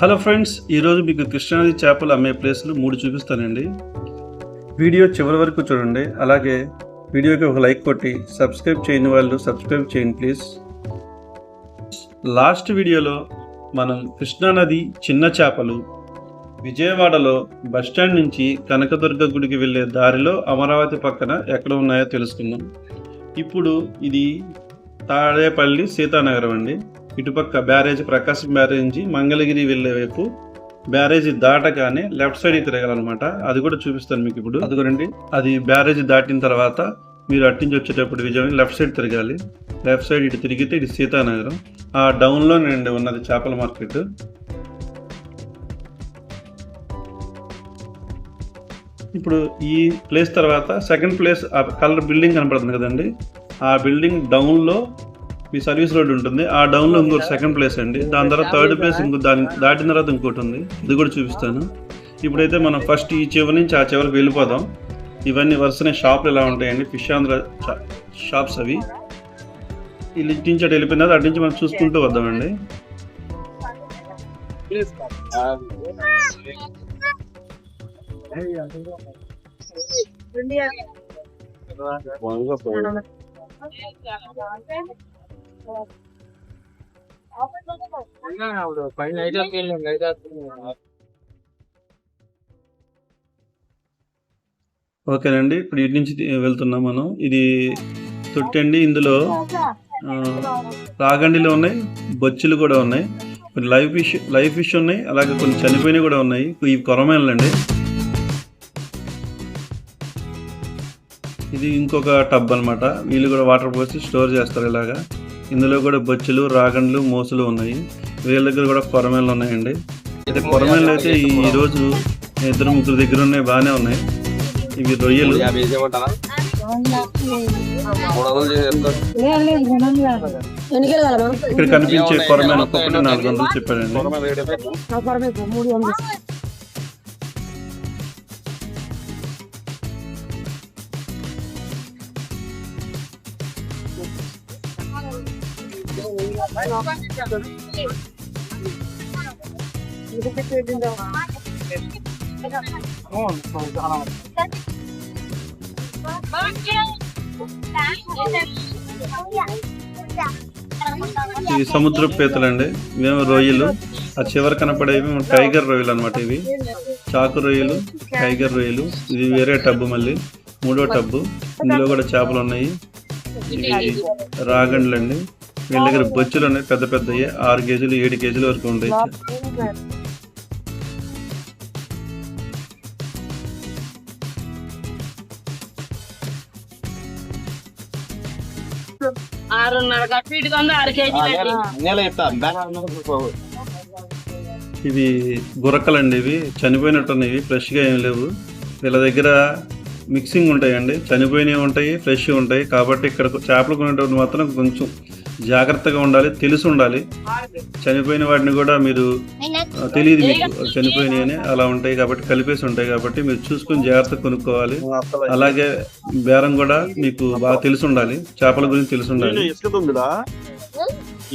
Hello friends ఈరోజు మీకు కృష్ణానది చేపలు అమ్మే ప్లేస్లు మూడు చూపిస్తానండి. వీడియో చివరి వరకు చూడండి. అలాగే వీడియోకి ఒక లైక్ కొట్టి సబ్స్క్రైబ్ చేయని వాళ్ళు సబ్స్క్రైబ్ చేయండి ప్లీజ్. లాస్ట్ వీడియోలో మనం కృష్ణానది చిన్న చేపలు విజయవాడలో బస్టాండ్ నుంచి కనకదుర్గ గుడికి వెళ్ళే దారిలో అమరావతి పక్కన ఎక్కడ ఉన్నాయో తెలుసుకుందాం. ఇప్పుడు ఇది తాడేపల్లి సీతానగరం అండి. ఇటుపక్క బ్యారేజ్ ప్రకాశం బ్యారేజ్ నుంచి మంగళగిరి వెళ్ళే వైపు బ్యారేజీ దాటగానే లెఫ్ట్ సైడ్ తిరగాలన్నమాట. అది కూడా చూపిస్తాను మీకు ఇప్పుడు. అదిగోనండి అది బ్యారేజీ దాటిన తర్వాత మీరు అట్టించి వచ్చేటప్పుడు విజయవాడ లెఫ్ట్ సైడ్ తిరగాలి. లెఫ్ట్ సైడ్ ఇటు తిరిగితే ఇది సీతానగరం. ఆ డౌన్లో నుండి ఉన్నది చేపల మార్కెట్. ఇప్పుడు ఈ ప్లేస్ తర్వాత సెకండ్ ప్లేస్ ఆ కలర్ బిల్డింగ్ కనపడుతుంది కదండి. ఆ బిల్డింగ్ డౌన్లో మీ సర్వీస్ రోడ్ ఉంటుంది. ఆ డౌన్లో ఇంకోటి సెకండ్ ప్లేస్ అండి. దాని తర్వాత థర్డ్ ప్లేస్ ఇంకో దాని దాటిన తర్వాత ఇంకోటి ఉంది. ఇది కూడా చూపిస్తాను. ఇప్పుడైతే మనం ఫస్ట్ ఈ చివరి నుంచి ఆ చివరికి వెళ్ళిపోదాం. ఇవన్నీ వరుసనే షాపులు ఎలా ఉంటాయండి? ఫిష్ ఆంధ్ర షాప్స్ అవి. వీళ్ళు ఇటు నుంచి అటు వెళ్ళిపోయిన తర్వాత అటు నుంచి మనం చూసుకుంటూ వద్దామండి. పైన ఐదారు ఓకేనండి ఇప్పుడు ఇటు నుంచి వెళ్తున్నాం మనం. ఇది తొట్టండి ఇందులో రాగండిలో ఉన్నాయి బొచ్చులు కూడా ఉన్నాయి. కొన్ని లైవ్ ఫిష్ లైవ్ ఫిష్ ఉన్నాయి అలాగే కొన్ని చనిపోయినవి కూడా ఉన్నాయి. ఇవి కొరమేనండి ఇది ఇంకొక టబ్ అన్నమాట. వీళ్ళు కూడా వాటర్ పోసి స్టోర్ చేస్తారు ఇలాగా. ఇందులో కూడా బొచ్చులు రాగండ్లు మోసులు ఉన్నాయి. వీళ్ళ దగ్గర కూడా కొరమేళ్ళు ఉన్నాయండి. అయితే కొరమేళ్ళు అయితే ఈ రోజు ఇద్దరు ముగ్గురు దగ్గర ఉన్నాయి బాగానే ఉన్నాయి. ఇవి రొయ్యలు. ఇక్కడ కనిపించే కొరమైన ఒక్కొక్కటి నాలుగు వందలు చెప్పాడండి ఇవి సముద్ర పీతలండి మేము రొయ్యలు. ఆ చివరి కనపడేవి టైగర్ రొయ్యలు అనమాట ఇవి. చాకు రొయ్యలు టైగర్ రొయ్యలు. ఇది వేరే టబ్బు మళ్ళీ. మూడో టబ్బు. ఇందులో కూడా చేపలు ఉన్నాయి. రాగండ్లండి. వీళ్ళ దగ్గర బొచ్చులు ఉన్నాయి పెద్ద పెద్దవి. ఆరు కేజీలు ఏడు కేజీల వరకు ఉంటాయి. ఇవి గురక్కలండి ఇవి చనిపోయినట్టున్నాయి ఫ్రెష్గా ఏం లేవు. వీళ్ళ దగ్గర మిక్సింగ్ ఉంటాయండి చనిపోయినవి ఉంటాయి ఫ్రెష్ ఉంటాయి. కాబట్టి ఇక్కడ చేపలు కొనేటప్పుడు మాత్రం కొంచెం జాగ్రత్తగా ఉండాలి తెలిసి ఉండాలి. చనిపోయిన వాటిని కూడా మీరు తెలియదు మీకు. చనిపోయినాయి అని అలా ఉంటాయి కాబట్టి కలిపేసి ఉంటాయి కాబట్టి మీరు చూసుకొని జాగ్రత్తగా కొనుక్కోవాలి. అలాగే బేరం కూడా మీకు బాగా తెలిసి ఉండాలి. చేపల గురించి తెలిసి ఉండాలి.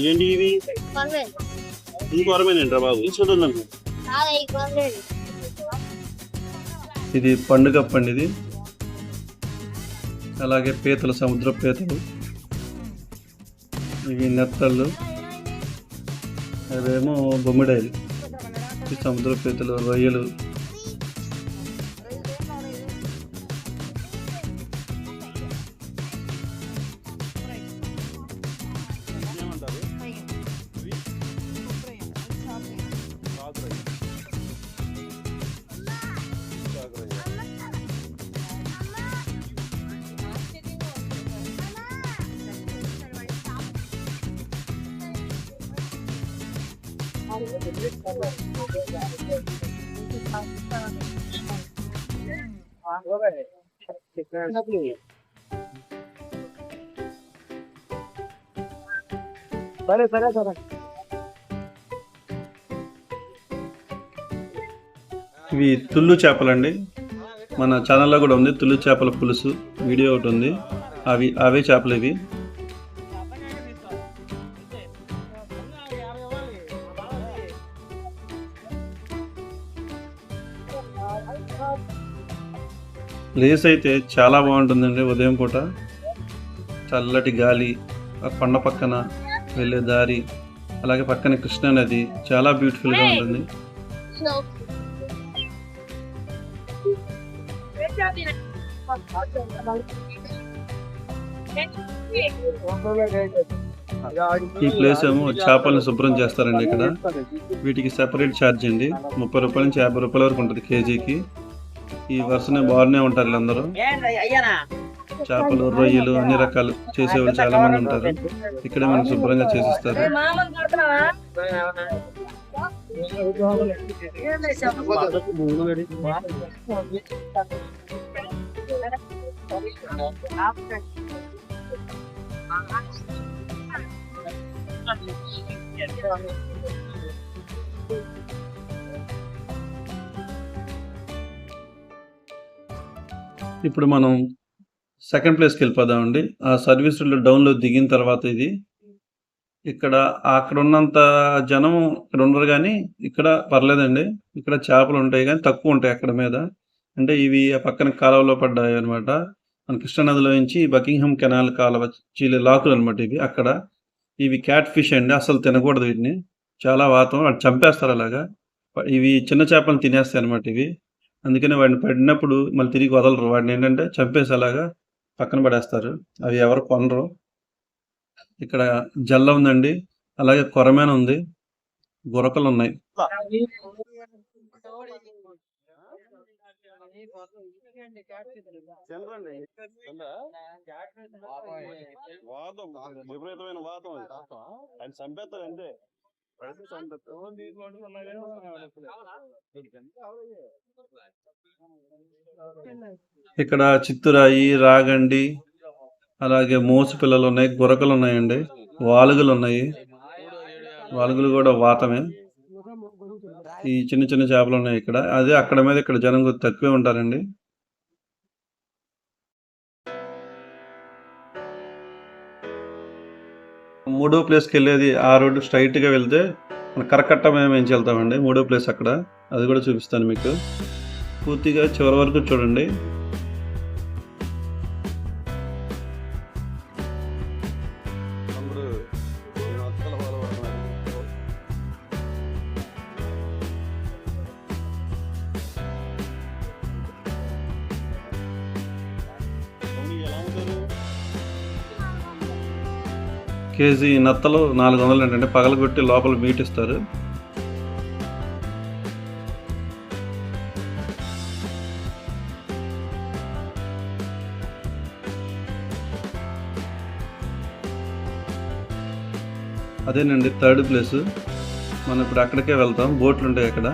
ఏంటి ఇవి బాబు? ఇది పండుగ పండు ఇది అలాగే పీతలు సముద్ర పీతలు ఇవి నెత్తళ్ళు అవేమో బొమ్మిడాయలు. సముద్ర పీతలు రొయ్యలు. సరే సరే సరే ఇవి తుళ్ళు చేపలండి. మన ఛానల్లో కూడా ఉంది. తుళ్ళు చేపల పులుసు. వీడియో ఒకటి ఉంది. అవి అవే చేపలు ఇవి. ప్లేస్ అయితే చాలా బాగుంటుందండి ఉదయం పూట. చల్లటి గాలి ఆ కొండ పక్కన వెళ్ళే దారి అలాగే పక్కన కృష్ణా నది చాలా బ్యూటిఫుల్గా ఉంటుంది. ఈ ప్లేస్ ఏమో చేపలను శుభ్రం చేస్తారండి ఇక్కడ. వీటికి సెపరేట్ ఛార్జ్ అండి. ముప్పై రూపాయల నుంచి యాభై రూపాయల వరకు ఉంటుంది కేజీకి. ఈ వరుసనే బాగానే ఉంటారు వీళ్ళందరూ చేపలు రొయ్యలు అన్ని రకాలు చేసేవాళ్ళు చాలా మంది ఉంటారు. ఇక్కడే మనకు శుభ్రంగా చేసిస్తారు. మామూలు కడుతున్నావా? ఇప్పుడు మనం సెకండ్ ప్లేస్కి వెళ్ళిపోదామండి. ఆ సర్వీస్ డౌన్లో దిగిన తర్వాత ఇది. ఇక్కడ అక్కడ ఉన్నంత జనం ఇక్కడ ఉండరు కానీ ఇక్కడ పర్లేదండి. ఇక్కడ చేపలు ఉంటాయి కానీ తక్కువ ఉంటాయి అక్కడ మీద. అంటే ఇవి ఆ పక్కన కాలువలో పడ్డాయి అనమాట మన కృష్ణానదిలో నుంచి బకింగ్హామ్ కెనాల్ కాలువ చీలే లాకులు అనమాట ఇవి అక్కడ. ఇవి క్యాట్ ఫిష్ అండి అసలు తినకూడదు వీటిని. చాలా వాతం వాటి చంపేస్తారు అలాగా. ఇవి చిన్న చేపలను తినేస్తాయి అనమాట ఇవి. అందుకని వాడిని పడినప్పుడు మళ్ళీ తిరిగి వదలరు. వాడిని ఏంటంటే చంపేసేలాగా పక్కన పడేస్తారు. అవి ఎవరు కొనరు. ఇక్కడ జల్ల ఉందండి. అలాగే కొరమేన ఉంది. గురకలు ఉన్నాయి. వాదం విపరీతమైన వాదం ఆయన చంపేస్తారు అంతే ఇక్కడ చిత్తురాయి రాగండి అలాగే మోసు పిల్లలు ఉన్నాయి గురకలు ఉన్నాయండి వాలుగులు ఉన్నాయి. వాలుగులు కూడా వాతమే. ఈ చిన్న చిన్న చేపలు ఉన్నాయి ఇక్కడ. అదే అక్కడ మీద ఇక్కడ జనం కొద్ది తక్కువే ఉంటారండి. మూడో ప్లేస్కి వెళ్ళేది ఆ రోడ్డు స్ట్రైట్గా వెళ్తే మన కరకట్ట మేము ఏం వెళ్తామండి మూడో ప్లేస్ అక్కడ. అది కూడా చూపిస్తాను మీకు. పూర్తిగా చివరి వరకు చూడండి. కేజీ నత్తలు నాలుగు వందలు ఏంటంటే పగలగొట్టి లోపల మీట్ ఇస్తారు. అదేనండి థర్డ్ ప్లేస్. మనం ఇప్పుడు అక్కడికే వెళ్తాం. బోట్లు ఉంటాయి అక్కడ.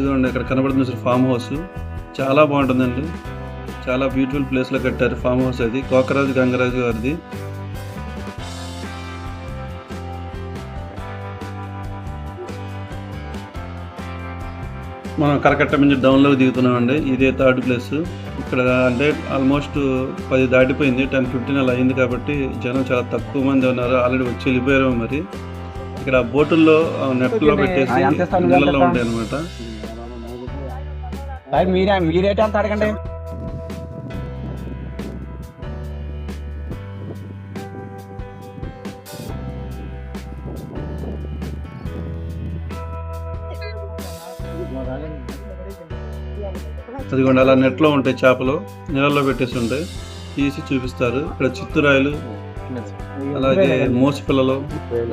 అదిగోండి అక్కడ కనబడుతుంది చూసారు ఫామ్ హౌస్ చాలా బాగుంటుందండి. చాలా బ్యూటిఫుల్ ప్లేస్లో కట్టారు ఫామ్ హౌస్ అది. కోకరాజు గంగరాజు గారిది. మనం కరకట్ట నుంచి డౌన్లోకి దిగుతున్నామండి. ఇదే థర్డ్ ప్లేస్ ఇక్కడ అంటే ఆల్మోస్ట్ పది దాటిపోయింది. టెన్ ఫిఫ్టీన్ అలా అయింది కాబట్టి జనం చాలా తక్కువ మంది ఉన్నారు. ఆల్రెడీ వచ్చి వెళ్ళిపోయారు మరి. ఇక్కడ బోటుల్లో నెట్లో పెట్టేసి నీళ్ళలో ఉంటాయి అనమాట మీరే మీరేట అంత అడగండి. అదిగోండి అలా నెట్లో ఉంటాయి చేపలు నీళ్ళలో పెట్టేసి ఉంటాయి తీసి చూపిస్తారు. ఇక్కడ చిత్తురాయలు అలాగే మోసి పిల్లలు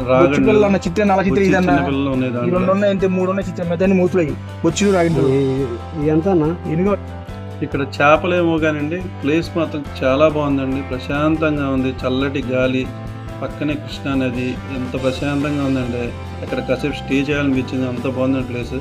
రాగండి. పిల్లలు అన్న చిత్ర నల్ల చిత్ర బొచ్చి ఇదన్న. పిల్లలు ఉన్నాయి ఈ రెండు ఉన్నాయి ఇంతే మూడు ఉన్నాయి చిత్ర మెద్దని మూతులకి బొచ్చులు రాగిండు ఎంత ఎనిమిదో. ఇక్కడ చేపలేమో కానండి ప్లేస్ మాత్రం చాలా బాగుందండి. ప్రశాంతంగా ఉంది. చల్లటి గాలి పక్కనే కృష్ణా నది ఎంత ప్రశాంతంగా ఉందండి అక్కడ కాసేపు స్టే చేయాలనిపించింది అంత బాగుందండి ప్లేస్.